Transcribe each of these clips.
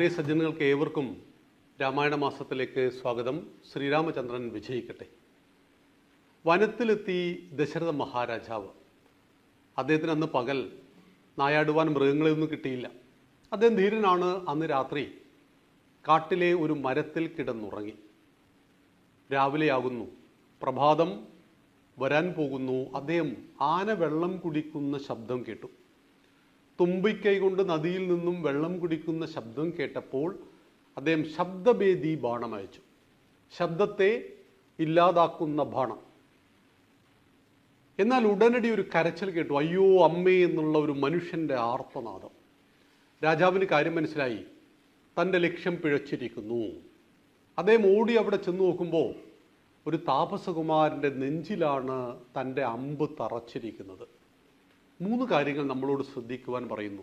പ്രിയ സജ്ജനങ്ങൾക്ക് ഏവർക്കും രാമായണ മാസത്തിലേക്ക് സ്വാഗതം. ശ്രീരാമചന്ദ്രൻ വിജയിക്കട്ടെ. വനത്തിലെത്തി ദശരഥ മഹാരാജാവ്. അദ്ദേഹത്തിന് അന്ന് പകൽ നായാടുവാൻ മൃഗങ്ങളെയൊന്നും കിട്ടിയില്ല. അദ്ദേഹം ധീരനാണ്. അന്ന് രാത്രി കാട്ടിലെ ഒരു മരത്തിൽ കിടന്നുറങ്ങി. രാവിലെയാകുന്നു. പ്രഭാതം വരാൻ പോകുന്നു. അദ്ദേഹം ആന വെള്ളം കുടിക്കുന്ന ശബ്ദം കേട്ടു. തുമ്പിക്കൈ കൊണ്ട് നദിയിൽ നിന്നും വെള്ളം കുടിക്കുന്ന ശബ്ദം കേട്ടപ്പോൾ അദ്ദേഹം ശബ്ദഭേദി ബാണം അയച്ചു. ശബ്ദത്തെ ഇല്ലാതാക്കുന്ന ബാണം. എന്നാൽ ഉടനടി ഒരു കരച്ചിൽ കേട്ടു. അയ്യോ അമ്മേ എന്നുള്ള ഒരു മനുഷ്യന്റെ ആർത്തനാദം. രാജാവിന് കാര്യം മനസ്സിലായി. തന്റെ ലക്ഷ്യം പിഴച്ചിരിക്കുന്നു. അദ്ദേഹം ഓടി അവിടെ ചെന്ന് നോക്കുമ്പോൾ ഒരു താപസകുമാരന്റെ നെഞ്ചിലാണ് തന്റെ അമ്പ് തറച്ചിരിക്കുന്നത്. മൂന്ന് കാര്യങ്ങൾ നമ്മളോട് ശ്രദ്ധിക്കുവാൻ പറയുന്നു.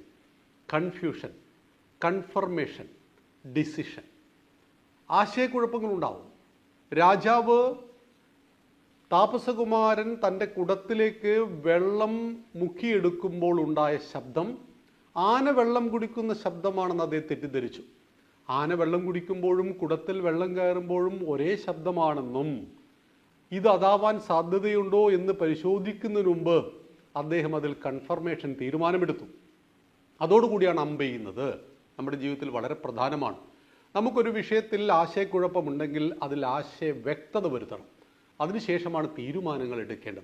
കൺഫ്യൂഷൻ കൺഫർമേഷൻ ഡിസിഷൻ ആശയക്കുഴപ്പങ്ങളുണ്ടാവും. രാജാവ് താപസകുമാരൻ തന്റെ കുടത്തിലേക്ക് വെള്ളം മുക്കിയെടുക്കുമ്പോൾ ഉണ്ടായ ശബ്ദം ആന വെള്ളം കുടിക്കുന്ന ശബ്ദമാണെന്ന് അദ്ദേഹം തെറ്റിദ്ധരിച്ചു. ആന വെള്ളം കുടിക്കുമ്പോഴും കുടത്തിൽ വെള്ളം കയറുമ്പോഴും ഒരേ ശബ്ദമാണെന്നും ഇത് അതാവാൻ സാധ്യതയുണ്ടോ എന്ന് പരിശോധിക്കുന്നതിന് മുമ്പ് അദ്ദേഹം അതിൽ കൺഫർമേഷൻ തീരുമാനമെടുത്തു. അതോടുകൂടിയാണ് അമ്പ് ചെയ്യുന്നത്. നമ്മുടെ ജീവിതത്തിൽ വളരെ പ്രധാനമാണ്. നമുക്കൊരു വിഷയത്തിൽ ആശയക്കുഴപ്പമുണ്ടെങ്കിൽ അതിൽ ആശയ വ്യക്തത വരുത്തണം. അതിനുശേഷമാണ് തീരുമാനങ്ങൾ എടുക്കേണ്ടത്.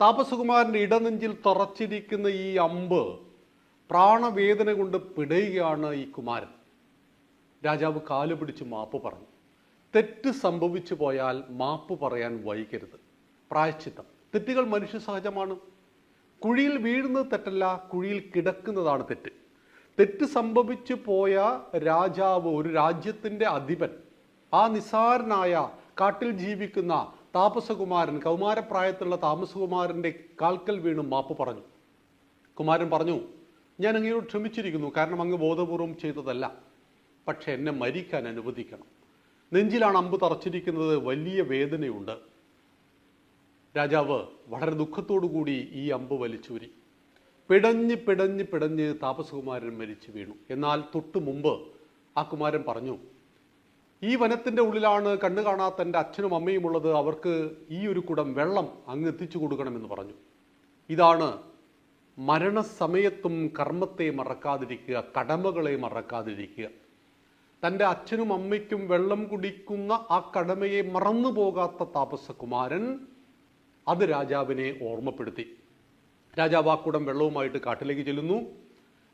താപസകുമാരന്റെ ഇടനെഞ്ചിൽ തറച്ചിരിക്കുന്ന ഈ അമ്പ് പ്രാണവേദന കൊണ്ട് പിടയുകയാണ് ഈ കുമാരൻ. രാജാവ് കാൽ പിടിച്ച് മാപ്പ് പറഞ്ഞു. തെറ്റ് സംഭവിച്ചു പോയാൽ മാപ്പ് പറയാൻ വൈകരുത്. പ്രായശ്ചിത്തം. തെറ്റുകൾ മനുഷ്യ സഹജമാണ്. കുഴിയിൽ വീഴുന്നത് തെറ്റല്ല കുഴിയിൽ കിടക്കുന്നതാണ് തെറ്റ്. തെറ്റ് സംഭവിച്ചു പോയ രാജാവ് ഒരു രാജ്യത്തിന്റെ അധിപൻ ആ നിസാരനായ കാട്ടിൽ ജീവിക്കുന്ന താപസകുമാരൻ കൗമാരപ്രായത്തിലുള്ള താമസകുമാരന്റെ കാൽക്കൽ വീണും മാപ്പ് പറഞ്ഞു. കുമാരൻ പറഞ്ഞു ഞാൻ അങ്ങയോട് ക്ഷമിച്ചിരിക്കുന്നു കാരണം അങ്ങ് ബോധപൂർവം ചെയ്തതല്ല. പക്ഷെ എന്നെ മരിക്കാൻ അനുവദിക്കണം. നെഞ്ചിലാണ് അമ്പ് തറച്ചിരിക്കുന്നത് വലിയ വേദനയുണ്ട്. രാജാവ് വളരെ ദുഃഖത്തോടു കൂടി ഈ അമ്പ് വലിച്ചൂരി. പിടഞ്ഞ് പിടഞ്ഞ് പിടഞ്ഞ് താപസകുമാരൻ മരിച്ചു വീണു. എന്നാൽ തൊട്ടു മുമ്പ് ആ കുമാരൻ പറഞ്ഞു ഈ വനത്തിന്റെ ഉള്ളിലാണ് കണ്ണു കാണാത്ത എന്റെ അച്ഛനും അമ്മയും ഉള്ളത്. അവർക്ക് ഈ ഒരു കുടം വെള്ളം അങ്ങ് എത്തിച്ചു കൊടുക്കണമെന്ന് പറഞ്ഞു. ഇതാണ് മരണസമയത്തും കർമ്മത്തെ മറക്കാതിരിക്കുക കടമകളെ മറക്കാതിരിക്കുക. തന്റെ അച്ഛനും അമ്മയ്ക്കും വെള്ളം കുടിക്കുന്ന ആ കടമയെ മറന്നു പോകാത്ത താപസകുമാരൻ അത് രാജാവിനെ ഓർമ്മപ്പെടുത്തി. രാജാവ് ആ കൂടം വെള്ളവുമായിട്ട് കാട്ടിലേക്ക് ചെല്ലുന്നു.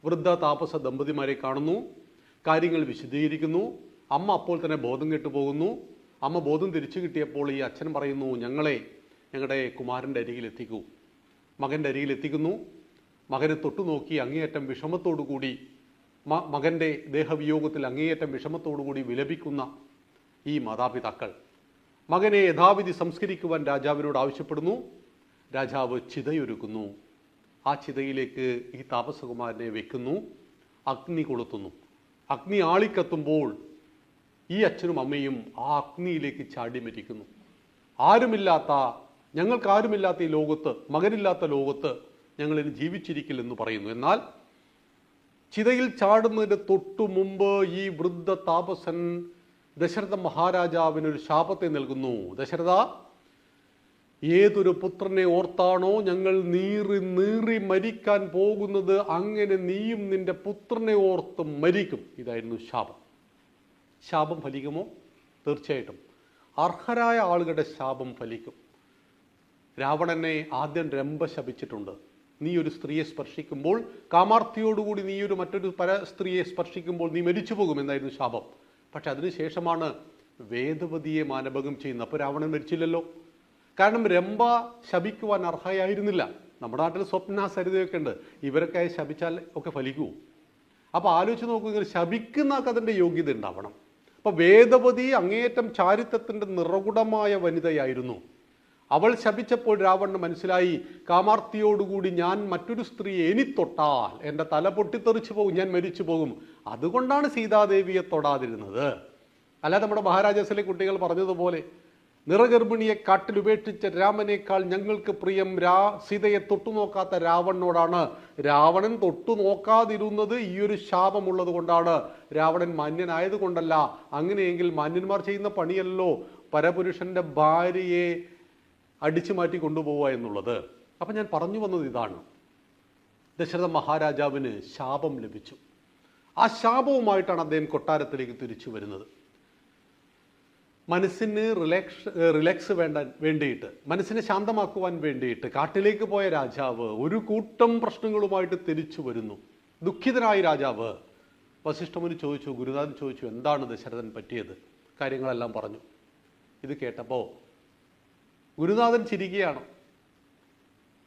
വൃദ്ധ താപസ ദമ്പതിമാരെ കാണുന്നു. കാര്യങ്ങൾ വിശദീകരിക്കുന്നു. അമ്മ അപ്പോൾ തന്നെ ബോധം കെട്ടു പോകുന്നു. അമ്മ ബോധം തിരിച്ചു കിട്ടിയപ്പോൾ ഈ അച്ഛൻ പറയുന്നു ഞങ്ങളെ ഞങ്ങളുടെ കുമാരന്റെ അരികിൽ എത്തിക്കൂ. മകന്റെ അരികിൽ എത്തിക്കുന്നു. മകനെ തൊട്ടു നോക്കി അങ്ങേയറ്റം വിഷമത്തോടു കൂടി മ മകന്റെ ദേഹവിയോഗത്തിൽ അങ്ങേയറ്റം വിഷമത്തോടു കൂടി വിലപിക്കുന്ന ഈ മാതാപിതാക്കൾ. മകനെ യഥാവിധി സംസ്കരിക്കുവാൻ രാജാവിനോട് ആവശ്യപ്പെടുന്നു. രാജാവ് ചിതയൊരുക്കുന്നു. ആ ചിതയിലേക്ക് ഈ താപസകുമാരനെ വെക്കുന്നു. അഗ്നി കൊളുത്തുന്നു. അഗ്നി ആളിക്കത്തുമ്പോൾ ഈ അച്ഛനും അമ്മയും ആ അഗ്നിയിലേക്ക് ചാടി മരിക്കുന്നു. ആരുമില്ലാത്ത ഞങ്ങൾക്കാരുമില്ലാത്ത ഈ ലോകത്ത് മകനില്ലാത്ത ലോകത്ത് ഞങ്ങളിന് ജീവിച്ചിരിക്കില്ലെന്ന് പറയുന്നു. എന്നാൽ ചിതയിൽ ചാടുന്നതിന് തൊട്ടു മുമ്പ് ഈ വൃദ്ധ താപസൻ ദശരഥ മഹാരാജാവിനൊരു ശാപത്തെ നൽകുന്നു. ദശരഥ ഏതൊരു പുത്രനെ ഓർത്താണോ ഞങ്ങൾ നീറി നീറി മരിക്കാൻ പോകുന്നത്? അങ്ങനെ നീയും നിന്റെ പുത്രനെ ഓർത്ത് മരിക്കും. ഇതായിരുന്നു ശാപം. ശാപം ഫലിക്കുമോ? തീർച്ചയായിട്ടും. അർഹരായ ആളുകളുടെ ശാപം ഫലിക്കും. രാവണനെ ആദ്യം രംഭ ശപിച്ചിട്ടുണ്ട്. നീ ഒരു സ്ത്രീയെ സ്പർശിക്കുമ്പോൾ കാമാർത്ഥിയോടുകൂടി നീ ഒരു മറ്റൊരു പര സ്ത്രീയെ സ്പർശിക്കുമ്പോൾ നീ മരിച്ചു പോകുമെന്നായിരുന്നു ശാപം. പക്ഷെ അതിനുശേഷമാണ് വേദവതിയെ മാനഭകം ചെയ്യുന്നത്. അപ്പോൾ രാവണൻ മരിച്ചില്ലല്ലോ. കാരണം രംഭ ശപിക്കുവാൻ അർഹയായിരുന്നില്ല. നമ്മുടെ നാട്ടിൽ സ്വപ്ന സരിതയൊക്കെ ഉണ്ട്. ഇവരൊക്കെ ശപിച്ചാൽ ഒക്കെ ഫലിക്കൂ. അപ്പോൾ ആലോചിച്ച് നോക്കൂ ഇങ്ങനെ ശപിക്കുന്ന അതിന്റെ യോഗ്യത ഉണ്ടാവണം. അപ്പോൾ വേദവതി അങ്ങേയറ്റം ചാരിത്രത്തിന്റെ നിറകുടമായ വനിതയായിരുന്നു. അവൾ ശപിച്ചപ്പോൾ രാവണന് മനസ്സിലായി കാമാർത്തിയോടുകൂടി ഞാൻ മറ്റൊരു സ്ത്രീയെ എനിത്തൊട്ടാൽ എന്റെ തല പൊട്ടിത്തെറിച്ചു പോകും ഞാൻ മരിച്ചു പോകും. അതുകൊണ്ടാണ് സീതാദേവിയെ തൊടാതിരുന്നത്. അല്ലാതെ നമ്മുടെ മഹാരാജാസിലെ കുട്ടികൾ പറഞ്ഞതുപോലെ നിറഗർഭിണിയെ കാട്ടിൽ ഉപേക്ഷിച്ച രാമനേക്കാൾ ഞങ്ങൾക്ക് പ്രിയം രാ സീതയെ തൊട്ടുനോക്കാത്ത രാവണനോടാണ്. രാവണൻ തൊട്ടുനോക്കാതിരുന്നത് ഈ ഒരു ശാപമുള്ളത് കൊണ്ടാണ്. രാവണൻ മാന്യനായതുകൊണ്ടല്ല അങ്ങനെയെങ്കിൽ മാന്യന്മാർ ചെയ്യുന്ന പണിയല്ലോ. പരപുരുഷന്റെ ഭാര്യയെ അടിച്ചു മാറ്റി കൊണ്ടുപോവുക എന്നുള്ളത്. അപ്പം ഞാൻ പറഞ്ഞു വന്നത് ഇതാണ്. ദശരഥ മഹാരാജാവിന് ശാപം ലഭിച്ചു. ആ ശാപവുമായിട്ടാണ് അദ്ദേഹം കൊട്ടാരത്തിലേക്ക് തിരിച്ചു വരുന്നത്. മനസ്സിന് റിലാക്സ് റിലാക്സ് വേണ്ട വേണ്ടിയിട്ട് മനസ്സിനെ ശാന്തമാക്കുവാൻ വേണ്ടിയിട്ട് കാട്ടിലേക്ക് പോയ രാജാവ് ഒരു കൂട്ടം പ്രശ്നങ്ങളുമായിട്ട് തിരിച്ചു വരുന്നു. ദുഃഖിതനായ രാജാവ് വസിഷ്ഠമുനി ചോദിച്ചു ഗുരുനാഥൻ ചോദിച്ചു എന്താണ് ദശരഥൻ പറ്റിയത്? കാര്യങ്ങളെല്ലാം പറഞ്ഞു. ഇത് കേട്ടപ്പോൾ ഗുരുനാഥൻ ചിരിക്കുകയാണ്.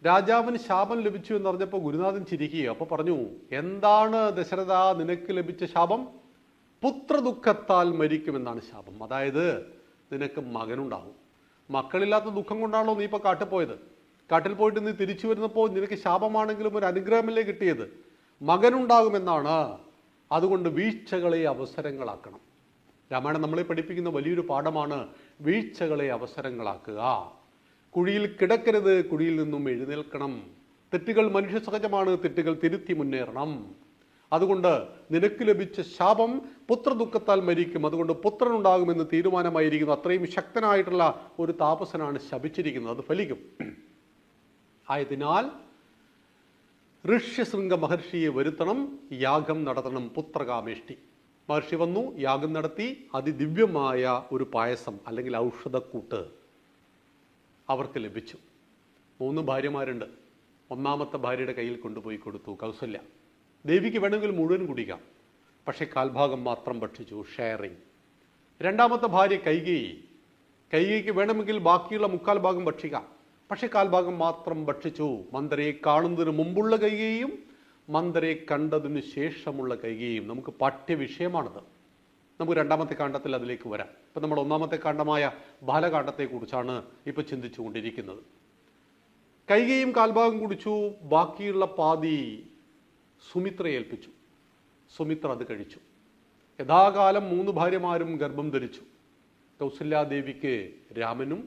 രാജാവിന് ശാപം ലഭിച്ചു എന്ന് പറഞ്ഞപ്പോൾ ഗുരുനാഥൻ ചിരിക്കുകയോ. അപ്പോൾ പറഞ്ഞു എന്താണ് ദശരഥ നിനക്ക് ലഭിച്ച ശാപം? പുത്രദുഃഖത്താൽ മരിക്കുമെന്നാണ് ശാപം. അതായത് നിനക്ക് മകനുണ്ടാവും. മക്കളില്ലാത്ത ദുഃഖം കൊണ്ടാണല്ലോ നീ ഇപ്പോൾ കാട്ടിൽ പോയത്? കാട്ടിൽ പോയിട്ട് നീ തിരിച്ചു വരുന്നപ്പോൾ നിനക്ക് ശാപമാണെങ്കിലും ഒരു അനുഗ്രഹമല്ലേ കിട്ടിയത്? മകനുണ്ടാകുമെന്നാണ്. അതുകൊണ്ട് വീഴ്ചകളെ അവസരങ്ങളാക്കണം. രാമായണം നമ്മളെ പഠിപ്പിക്കുന്ന വലിയൊരു പാഠമാണ് വീഴ്ചകളെ അവസരങ്ങളാക്കുക. കുഴിയിൽ കിടക്കരുത് കുഴിയിൽ നിന്നും എഴുന്നേൽക്കണം. തെറ്റുകൾ മനുഷ്യ സഹജമാണ് തെറ്റുകൾ തിരുത്തി മുന്നേറണം. അതുകൊണ്ട് നിനക്ക് ലഭിച്ച ശാപം പുത്രദുഃഖത്താൽ മരിക്കും. അതുകൊണ്ട് പുത്രനുണ്ടാകുമെന്ന് തീരുമാനമായിരിക്കുന്നു. അത്രയും ശക്തനായിട്ടുള്ള ഒരു താപസനാണ് ശപിച്ചിരിക്കുന്നത്. അത് ഫലിക്കും. ആയതിനാൽ ഋഷ്യശൃംഗ മഹർഷിയെ വരുത്തണം യാഗം നടത്തണം പുത്രകാമേഷ്ടി. മഹർഷി വന്നു യാഗം നടത്തി അതിദിവ്യമായ ഒരു പായസം അല്ലെങ്കിൽ ഔഷധക്കൂട്ട്. അവർക്ക് ലഭിച്ചു. മൂന്ന് ഭാര്യമാരുണ്ട്. ഒന്നാമത്തെ ഭാര്യയുടെ കയ്യിൽ കൊണ്ടുപോയി കൊടുത്തു. കൗസല്യ. ദേവിക്ക് വേണമെങ്കിൽ മുഴുവൻ കുടിക്കാം. പക്ഷേ കാൽഭാഗം മാത്രം ഭക്ഷിച്ചു. ഷെയറിങ് രണ്ടാമത്തെ ഭാര്യ കൈകേയി. കൈകേയിക്ക് വേണമെങ്കിൽ ബാക്കിയുള്ള മുക്കാൽ ഭാഗം ഭക്ഷിക്കാം. പക്ഷേ കാൽഭാഗം മാത്രം ഭക്ഷിച്ചു. മന്ദരയെ കാണുന്നതിന് മുമ്പുള്ള കൈകേയും മന്ദരയെ കണ്ടതിന് ശേഷമുള്ള കൈകേയും. നമുക്ക് പാഠ്യവിഷയമാണത്. നമുക്ക് രണ്ടാമത്തെ കാണ്ഡത്തിൽ അതിലേക്ക് വരാം. ഇപ്പം നമ്മൾ ഒന്നാമത്തെ കാണ്ഡമായ ബാലകാണ്ഡത്തെക്കുറിച്ചാണ് ഇപ്പോൾ ചിന്തിച്ചുകൊണ്ടിരിക്കുന്നത്. കൈകയും കാൽഭാഗം കുടിച്ചു ബാക്കിയുള്ള പാതി സുമിത്ര ഏൽപ്പിച്ചു സുമിത്ര അത് കഴിച്ചു. യഥാകാലം മൂന്ന് ഭാര്യമാരും ഗർഭം ധരിച്ചു. കൗസല്യാദേവിക്ക് രാമനും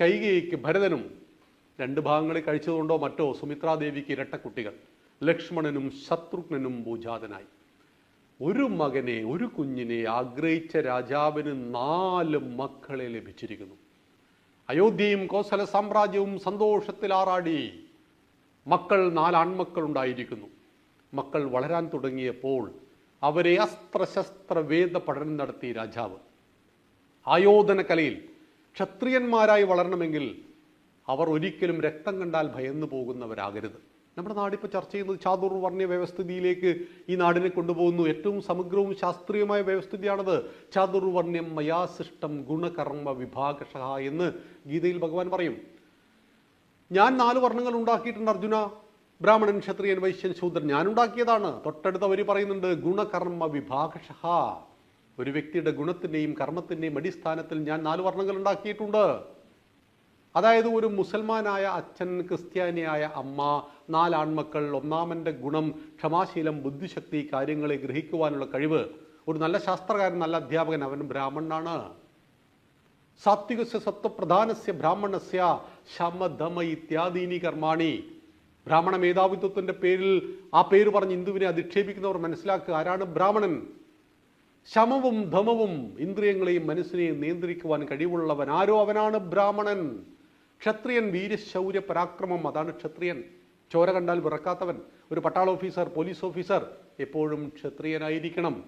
കൈകേയിക്ക് ഭരതനും രണ്ട് ഭാഗങ്ങളിൽ കഴിച്ചതുകൊണ്ടോ മറ്റോ സുമിത്രാദേവിക്ക് ഇരട്ടക്കുട്ടികൾ. ലക്ഷ്മണനും ശത്രുഘ്നനും ഭൂജാതനായി. ഒരു മകനെ ഒരു കുഞ്ഞിനെ ആഗ്രഹിച്ച രാജാവിന് നാല് മക്കളെ ലഭിച്ചിരിക്കുന്നു. അയോധ്യയും കോസല സാമ്രാജ്യവും സന്തോഷത്തിൽ ആറാടി. മക്കൾ നാലാൺമക്കൾ ഉണ്ടായിരിക്കുന്നു മക്കൾ വളരാൻ തുടങ്ങിയപ്പോൾ അവരെ അസ്ത്രശസ്ത്ര വേദ പഠനം നടത്തി രാജാവ്. ആയോധന കലയിൽ ക്ഷത്രിയന്മാരായി വളരണമെങ്കിൽ അവർ ഒരിക്കലും രക്തം കണ്ടാൽ ഭയന്നു പോകുന്നവരാകരുത്. നമ്മുടെ നാടിപ്പോൾ ചർച്ച ചെയ്യുന്നത് ചാതുർ ചാതുർവർണ വ്യവസ്ഥിതിയിലേക്ക് ഈ നാടിനെ കൊണ്ടുപോകുന്നു. ഏറ്റവും സമഗ്രവും ശാസ്ത്രീയമായ വ്യവസ്ഥിതിയാണത് ചാതുർ വർണ്യം മയാസിഷ്ടം ഗുണകർമ്മ വിഭാഗഷ എന്ന് ഗീതയിൽ ഭഗവാൻ പറയും. ഞാൻ നാല് വർണങ്ങൾ ഉണ്ടാക്കിയിട്ടുണ്ട് അർജുന. ബ്രാഹ്മണൻ ക്ഷത്രിയൻ വൈശ്യൻ ശൂദ്രൻ. ഞാൻ ഉണ്ടാക്കിയതാണ്. തൊട്ടടുത്ത വരി പറയുന്നുണ്ട് ഗുണകർമ്മ വിഭാഗഷ ഒരു വ്യക്തിയുടെ ഗുണത്തിന്റെയും കർമ്മത്തിന്റെയും അടിസ്ഥാനത്തിൽ ഞാൻ നാല് വർണങ്ങൾ ഉണ്ടാക്കിയിട്ടുണ്ട്. അതായത് ഒരു മുസൽമാനായ അച്ഛൻ ക്രിസ്ത്യാനിയായ അമ്മ നാലാൺമക്കൾ ഒന്നാമന്റെ ഗുണം ക്ഷമാശീലം ബുദ്ധിശക്തി കാര്യങ്ങളെ ഗ്രഹിക്കുവാനുള്ള കഴിവ്. ഒരു നല്ല ശാസ്ത്രകാരൻ നല്ല അധ്യാപകൻ അവൻ ബ്രാഹ്മണനാണ്. സാത്വികസ്യ സത്വപ്രധാനസ്യ ബ്രാഹ്മണസ്യ ശമധമ ഇത്യാദീനി കർമാണി. ബ്രാഹ്മണ മേധാവിത്വത്തിന്റെ പേരിൽ ആ പേര് പറഞ്ഞ് ഹിന്ദുവിനെ അധിക്ഷേപിക്കുന്നവർ മനസ്സിലാക്കുക ആരാണ് ബ്രാഹ്മണൻ? ശമവും ധമവും ഇന്ദ്രിയങ്ങളെയും മനസ്സിനെയും നിയന്ത്രിക്കുവാൻ കഴിവുള്ളവൻ ആരോ അവനാണ് ബ്രാഹ്മണൻ. ക്ഷത്രിയൻ വീരശൗര്യ പരാക്രമം. അതാണ് ക്ഷത്രിയൻ. ചോര കണ്ടാൽ വിറക്കാത്തവൻ. ഒരു പട്ടാള ഓഫീസർ പോലീസ് ഓഫീസർ എപ്പോഴും ക്ഷത്രിയനായിരിക്കണം.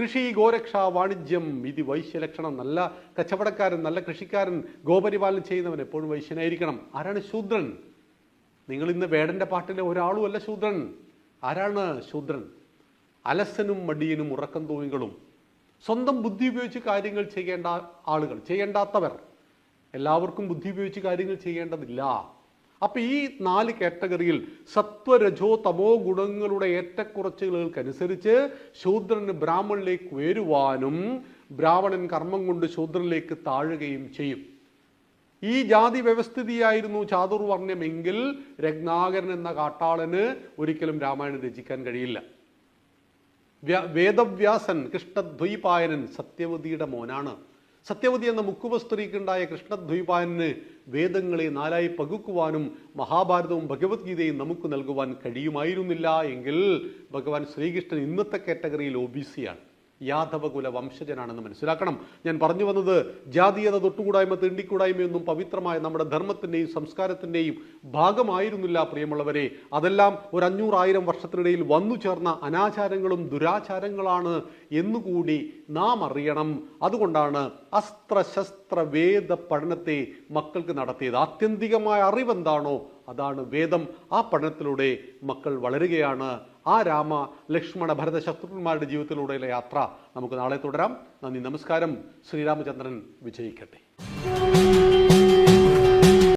കൃഷി ഗോരക്ഷ വാണിജ്യം ഇത് വൈശ്യലക്ഷണം നല്ല കച്ചവടക്കാരൻ നല്ല കൃഷിക്കാരൻ ഗോപരിപാലനം ചെയ്യുന്നവൻ എപ്പോഴും വൈശ്യനായിരിക്കണം. ആരാണ് ശൂദ്രൻ? നിങ്ങൾ ഇന്ന് വേടന്റെ പാട്ടിലെ ഒരാളുമല്ല ശൂദ്രൻ. ആരാണ് ശൂദ്രൻ? അലസനും മടിയനും ഉറക്കം തോങ്ങികളും സ്വന്തം ബുദ്ധി ഉപയോഗിച്ച് കാര്യങ്ങൾ ചെയ്യേണ്ട ആളുകൾ ചെയ്യേണ്ടാത്തവർ. എല്ലാവർക്കും ബുദ്ധി ഉപയോഗിച്ച് കാര്യങ്ങൾ ചെയ്യേണ്ടതില്ല. അപ്പൊ ഈ നാല് കാറ്റഗറിയിൽ സത്വരജോ തമോ ഗുണങ്ങളുടെ ഏറ്റക്കുറച്ചുകൾക്കനുസരിച്ച് ശൂദ്രന് ബ്രാഹ്മണിലേക്ക് ഉയരുവാനും ബ്രാഹ്മണൻ കർമ്മം കൊണ്ട് ശൂദ്രനിലേക്ക് താഴുകയും ചെയ്യും. ഈ ജാതി വ്യവസ്ഥിതിയായിരുന്നു ചാതുർവർണ്യമെങ്കിൽ രത്നാകരൻ എന്ന കാട്ടാളന് ഒരിക്കലും രാമായണം രചിക്കാൻ കഴിയില്ല. വേദവ്യാസൻ കൃഷ്ണദ്വൈപായനൻ സത്യവതിയുടെ മോനാണ്. സത്യവതി എന്ന മുക്കുവ സ്ത്രീക്കുണ്ടായ കൃഷ്ണദ്വൈപായന് വേദങ്ങളെ നാലായി പകുക്കുവാനും മഹാഭാരതവും ഭഗവത്ഗീതയും നമുക്ക് നൽകുവാൻ കഴിയുമായിരുന്നില്ല എങ്കിൽ ഭഗവാൻ ശ്രീകൃഷ്ണൻ ഇന്നത്തെ കാറ്റഗറിയിൽ ഒ ബി സിയാണ് യാദവകുല വംശജനാണെന്ന് മനസ്സിലാക്കണം. ഞാൻ പറഞ്ഞു വന്നത് ജാതീയത തൊട്ടുകൂടായ്മ തീണ്ടിക്കൂടായ്മയൊന്നും പവിത്രമായ നമ്മുടെ ധർമ്മത്തിന്റെയും സംസ്കാരത്തിന്റെയും ഭാഗമായിരുന്നില്ല പ്രിയമുള്ളവരെ. അതെല്ലാം ഒരു അഞ്ഞൂറായിരം വർഷത്തിനിടയിൽ വന്നു ചേർന്ന അനാചാരങ്ങളും ദുരാചാരങ്ങളാണ് എന്നുകൂടി നാം അറിയണം. അതുകൊണ്ടാണ് അസ്ത്രശസ്ത്ര വേദ പഠനത്തെ മക്കൾക്ക് നടത്തിയത്. ആത്യന്തികമായ അറിവെന്താണോ അതാണ് വേദം. ആ പഠനത്തിലൂടെ മക്കൾ വളരുകയാണ്. ആ രാമ ലക്ഷ്മണ ഭരത ശത്രുഘ്നന്മാരുടെ ജീവിതത്തിലൂടെയുള്ള യാത്ര നമുക്ക് നാളെ തുടരാം. നന്ദി നമസ്കാരം. ശ്രീരാമചന്ദ്രൻ വിജയിക്കട്ടെ.